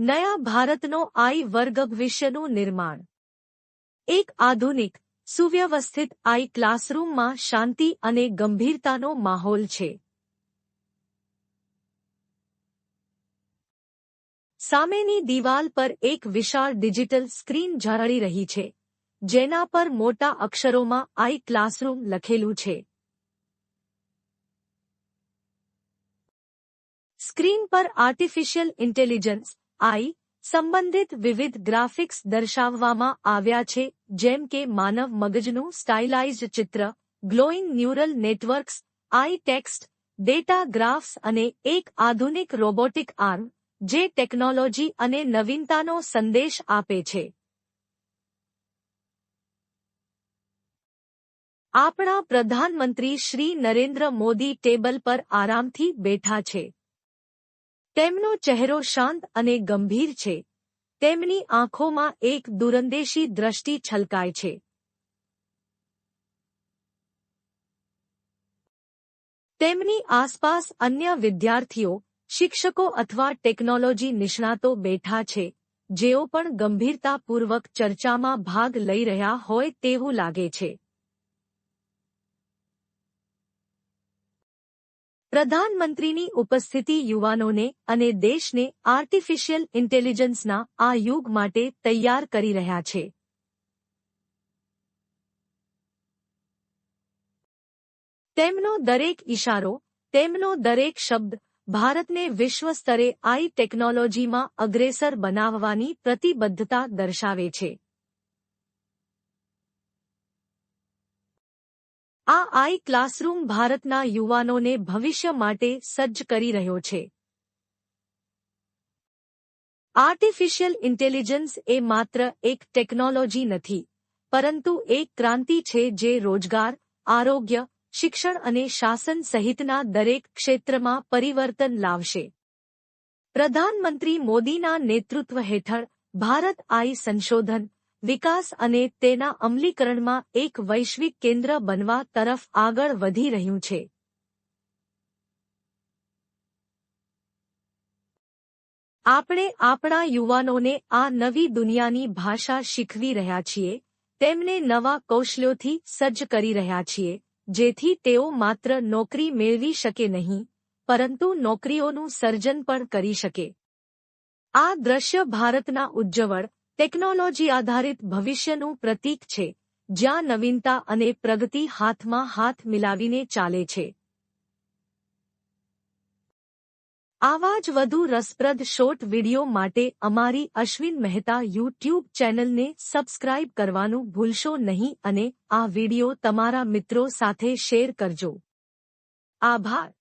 નયા ભારતનો આઈ વર્ગ ભવિષ્યનું નિર્માણ. એક આધુનિક, સુવ્યવસ્થિત આઈ ક્લાસરૂમમાં શાંતિ અને ગંભીરતાનો માહોલ છે. સામેની દિવાલ પર એક વિશાળ ડિજિટલ સ્ક્રીન ઝળહળી રહી છે, જેના પર મોટા અક્ષરોમાં આઈ ક્લાસરૂમ લખેલું છે. સ્ક્રીન પર આર્ટિફિશિયલ ઇન્ટેલિજન્સ આઈ, સંબંધિત વિવિધ ગ્રાફિક્સ દર્શાવવામાં આવ્યા છે, જેમ કે માનવ મગજનું સ્ટાઇલાઇઝ્ડ ચિત્ર, glowing neural networks, AI text, data graphs અને એક આધુનિક રોબોટિક આર્મ, જે ટેકનોલોજી અને નવીનતાનો સંદેશ આપે છે. આપણા પ્રધાનમંત્રી શ્રી નરેન્દ્ર મોદી ટેબલ પર આરામથી બેઠા છે. તેમનો ચહેરો શાંત અને ગંભીર છે. તેમની આંખોમાં એક દુરંદેશી દ્રષ્ટિ છલકાય છે. તેમની આસપાસ અન્ય વિદ્યાર્થીઓ, શિક્ષકો અથવા ટેકનોલોજી નિષ્ણાતો બેઠા છે, જેઓ પણ ગંભીરતાપૂર્વક ચર્ચામાં ભાગ લઈ રહ્યા હોય તેવું લાગે છે. પ્રધાનમંત્રીની ઉપસ્થિતિ યુવાનોને અને દેશને આર્ટિફિશિયલ ઇન્ટેલિજન્સના આ યુગ માટે તૈયાર કરી રહ્યા છે. તેમનો દરેક ઇશારો તેમનો દરેક શબ્દ ભારતને વિશ્વ સ્તરે આઈ ટેકનોલોજીમાં અગ્રેસર બનાવવાની પ્રતિબદ્ધતા દર્શાવે છે. આ આઈ ક્લાસરૂમ ભારતના યુવાનોને ભવિષ્ય માટે સજ્જ કરી રહ્યો છે. આર્ટિફિશિયલ ઇન્ટેલિજન્સ એ માત્ર એક ટેકનોલોજી નથી, પરંતુ એક ક્રાંતિ છે જે રોજગાર, આરોગ્ય, શિક્ષણ અને શાસન સહિતના દરેક ક્ષેત્રમાં પરિવર્તન લાવશે. પ્રધાનમંત્રી મોદીના નેતૃત્વ હેઠળ ભારત આઈ સંશોધન વિકાસ અને તેના અમલીકરણમાં એક વૈશ્વિક કેન્દ્ર બનવા તરફ આગળ વધી રહ્યું છે. આપણે આપણા યુવાનોને આ નવી દુનિયાની ભાષા શીખવી રહ્યા છીએ, તેમને નવા કૌશલ્યોથી સજ્જ કરી રહ્યા છીએ, જેથી તેઓ માત્ર નોકરી મેળવી શકે નહીં, પરંતુ નોકરીઓનું સર્જન પણ કરી શકે. આ દ્રશ્ય ભારતના ઉજ્જવળ ટેકનોલોજી આધારિત ભવિષ્યનું પ્રતીક છે, જ્યાં નવીનતા અને પ્રગતિ હાથમાં હાથ મિલાવીને ચાલે છે. આવા જ વધુ રસપ્રદ શોર્ટ વિડિયો માટે અમારી અશ્વિન મહેતા યુટ્યુબ ચેનલને સબસ્ક્રાઇબ કરવાનું ભૂલશો નહીં અને આ વિડિયો તમારા મિત્રો સાથે શેર કરજો. આભાર.